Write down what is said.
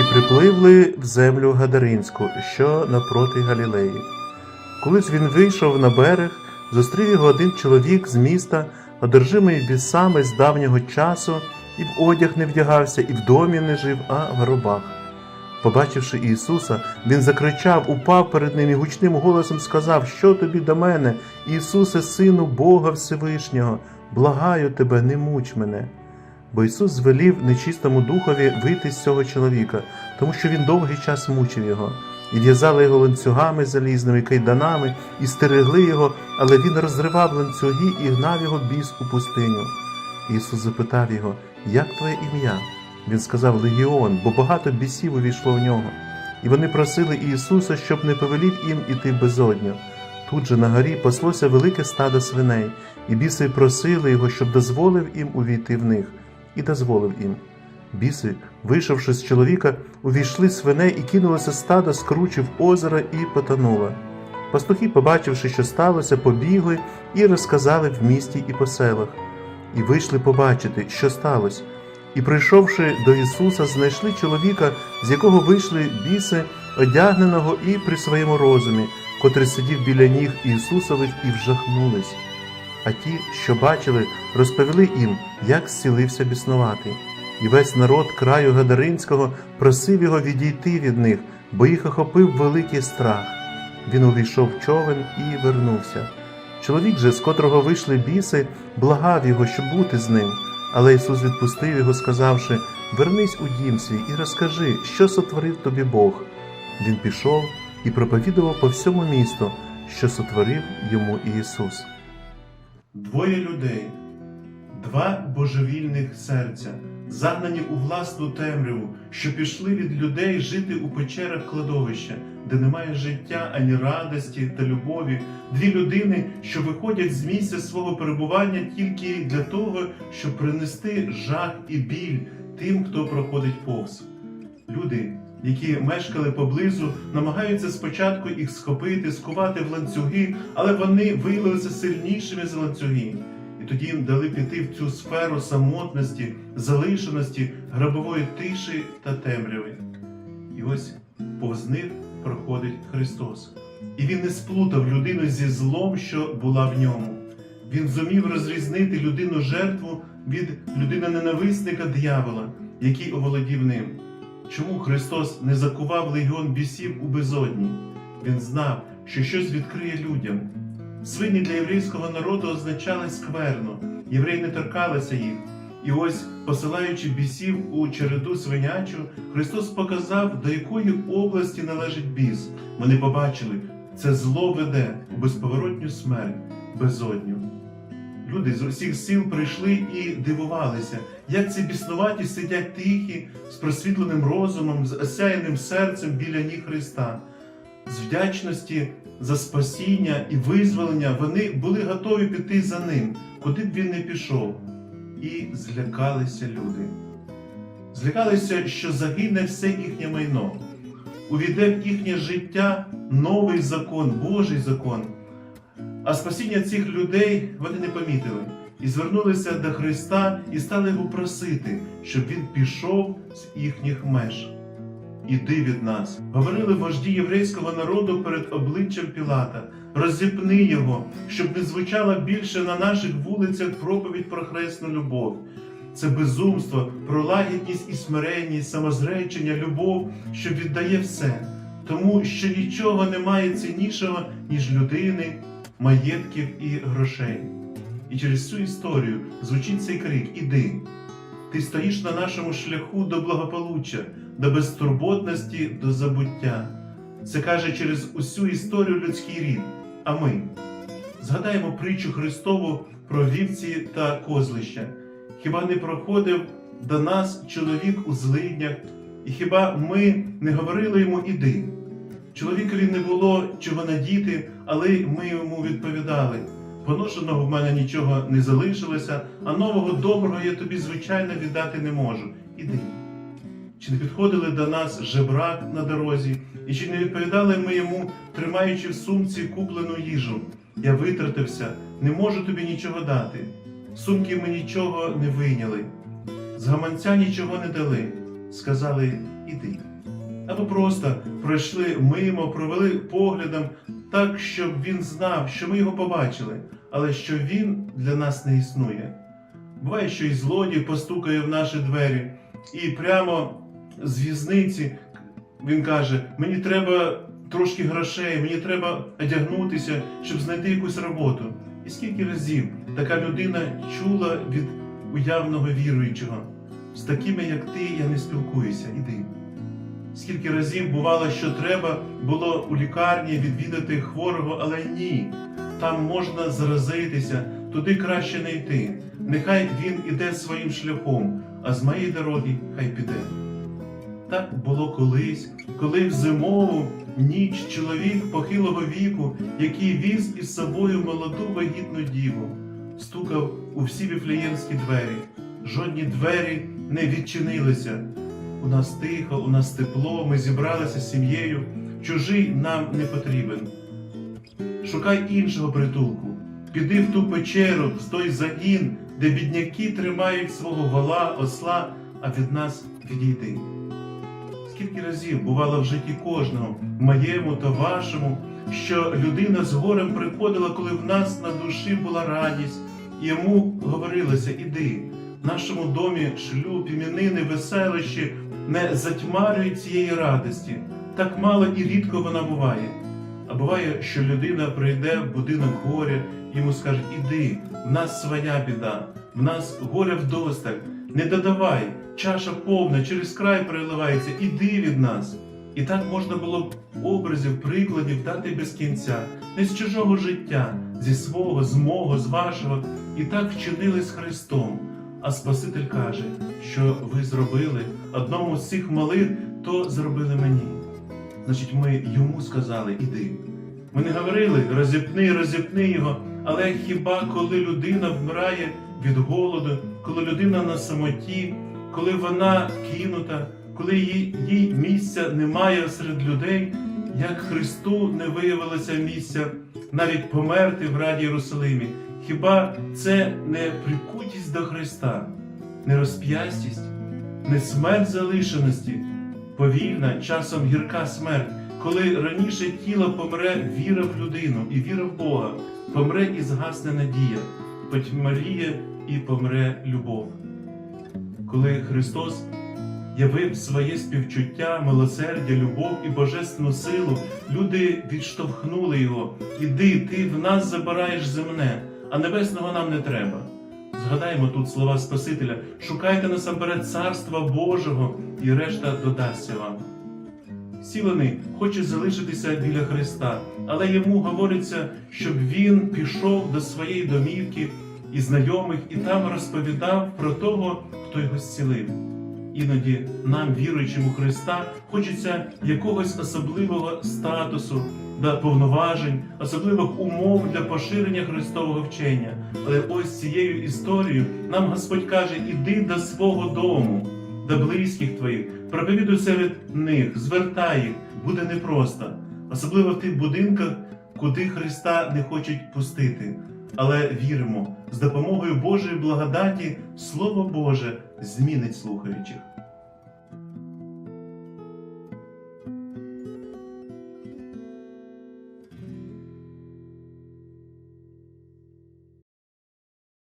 і припливли в землю Гадаринську, що напроти Галілеї. Колись він вийшов на берег, зустрів його один чоловік з міста, одержимий бісами з давнього часу, і в одяг не вдягався, і в домі не жив, а в гробах. Побачивши Ісуса, він закричав, упав перед ним і гучним голосом сказав: Що тобі до мене, Ісусе, Сину Бога Всевишнього, благаю тебе, не муч мене. Бо Ісус звелів нечистому духові вийти з цього чоловіка, тому що він довгий час мучив його, і в'язали його ланцюгами залізними, кайданами, і стерегли його, але він розривав ланцюги і гнав його біс у пустиню. Ісус запитав його, як твоє ім'я? Він сказав Легіон, бо багато бісів увійшло в нього. І вони просили Ісуса, щоб не повелів їм іти безодню. Тут же на горі паслося велике стадо свиней, і біси просили його, щоб дозволив їм увійти в них, і дозволив їм. Біси, вийшовши з чоловіка, увійшли свиней і кинулося стадо, скручив озеро і потонуло. Пастухи, побачивши, що сталося, побігли і розказали в місті і по селах, і вийшли побачити, що сталося. І, прийшовши до Ісуса, знайшли чоловіка, з якого вийшли біси, одягненого і при своєму розумі, котрий сидів біля ніг Ісусових, і вжахнулись. А ті, що бачили, розповіли їм, як зцілився біснуватий. І весь народ краю Гадаринського просив його відійти від них, бо їх охопив великий страх. Він увійшов в човен і вернувся. Чоловік же, з котрого вийшли біси, благав його, щоб бути з ним. Але Ісус відпустив його, сказавши: Вернись у дім свій і розкажи, що сотворив тобі Бог. Він пішов і проповідував по всьому місту, що сотворив йому Ісус. Двоє людей, два божевільних серця, загнані у власну темряву, що пішли від людей жити у печерах кладовища, де немає життя ані радості та любові, дві людини, що виходять з місця свого перебування тільки для того, щоб принести жах і біль тим, хто проходить повз. Люди, які мешкали поблизу, намагаються спочатку їх схопити, скувати в ланцюги, але вони виявилися сильнішими за ланцюги. І тоді їм дали піти в цю сферу самотності, залишеності, гробової тиші та темряви. І ось повз них проходить Христос. І Він не сплутав людину зі злом, що була в ньому. Він зумів розрізнити людину жертву від людини ненависника диявола, який оволодів ним. Чому Христос не закував легіон бісів у безодні? Він знав, що щось відкриє людям. Свині для єврейського народу означали скверно, євреї не торкалися їх. І ось, посилаючи бісів у череду свинячу, Христос показав, до якої області належить біс. Вони побачили, це зло веде у безповоротню смерть, безодню. Люди з усіх сил прийшли і дивувалися, як ці біснуваті сидять тихі, з просвітленим розумом, з осяяним серцем біля ніг Христа. З вдячності за спасіння і визволення вони були готові піти за ним, куди б він не пішов. І злякалися люди. Злякалися, що загине все їхнє майно, увійде в їхнє життя новий закон, Божий закон. А спасіння цих людей вони не помітили і звернулися до Христа і стали його просити, щоб він пішов з їхніх меж. Іди від нас, говорили вожді єврейського народу перед обличчям Пілата, розіпни його, щоб не звучала більше на наших вулицях проповідь про хресну любов. Це безумство, про лагідність і смиренність, самозречення, любов, що віддає все, тому що нічого немає ціннішого, ніж людини, маєтків і грошей. І через цю історію звучить цей крик Іди. Ти стоїш на нашому шляху до благополуччя, до безтурботності, до забуття. Це каже через усю історію людський рід. А ми згадаємо притчу Христову про вівці та козлища. Хіба не проходив до нас чоловік у злиднях, і хіба ми не говорили йому іди? Чоловікові не було чого надіти, але ми йому відповідали. Поношеного в мене нічого не залишилося, а нового доброго я тобі, звичайно, віддати не можу. Іди. Чи не підходили до нас жебрак на дорозі, і чи не відповідали ми йому, тримаючи в сумці куплену їжу? Я витратився, не можу тобі нічого дати. Сумки ми нічого не вийняли, з гаманця нічого не дали. Сказали іди. Або просто пройшли мимо, провели поглядом так, щоб він знав, що ми його побачили, але що він для нас не існує. Буває, що і злодій постукає в наші двері, і прямо з в'язниці він каже: Мені треба трошки грошей, мені треба одягнутися, щоб знайти якусь роботу. І скільки разів така людина чула від уявного віруючого, з такими, як ти, я не спілкуюся, іди. Скільки разів бувало, що треба було у лікарні відвідати хворого, але ні, там можна заразитися, туди краще не йти. Нехай він іде своїм шляхом, а з моєї дороги хай піде. Так було колись, коли в зимову ніч чоловік похилого віку, який віз із собою молоду вагітну діву, стукав у всі віфлеємські двері. Жодні двері не відчинилися. У нас тихо, у нас тепло, ми зібралися з сім'єю. Чужий нам не потрібен. Шукай іншого притулку. Піди в ту печеру, в той загін, де бідняки тримають свого вола, осла, а від нас відійди. Скільки разів бувало в житті кожного, моєму та вашому, що людина з горем приходила, коли в нас на душі була радість, і йому говорилося: іди, в нашому домі шлюб, іменини, веселищі не затьмарюють цієї радості. Так мало і рідко вона буває. А буває, що людина прийде в будинок горя, йому скажуть, іди, в нас своя біда, в нас горя вдосталь, не додавай, чаша повна, через край переливається, іди від нас. І так можна було б образів, прикладів дати без кінця, не з чужого життя, зі свого, з мого, з вашого, і так вчинили з Христом. А Спаситель каже, що ви зробили одному з цих малих, то зробили мені. Значить, ми йому сказали, іди. Ми не говорили розіпни, розіпни його, але хіба коли людина вмирає від голоду, коли людина на самоті, коли вона кинута, коли їй, їй місця немає серед людей, як Христу не виявилося місця навіть померти в Раді Єрусалимі, хіба це не прикутість до Христа, не розп'ястість, не смерть залишеності, повільна, часом гірка смерть, коли раніше тіло помре віра в людину і віра в Бога, помре і згасне надія, потьмаріє і помре любов. Коли Христос явив своє співчуття, милосердя, любов і божественну силу, люди відштовхнули його. Іди, ти в нас забираєш земне, а небесного нам не треба. Згадаємо тут слова Спасителя: шукайте насамперед царства Божого, і решта додасться вам. Сілений хоче залишитися біля Христа, але йому говориться, щоб він пішов до своєї домівки і знайомих і там розповідав про того, хто його зцілив. Іноді нам, віруючим у Христа, хочеться якогось особливого статусу да повноважень, особливих умов для поширення Христового вчення. Але ось цією історією нам Господь каже: іди до свого дому, до близьких твоїх, проповідуй серед них, звертай їх, буде непросто, особливо в тих будинках, куди Христа не хочуть пустити. Але віримо, з допомогою Божої благодаті Слово Боже змінить слухаючих.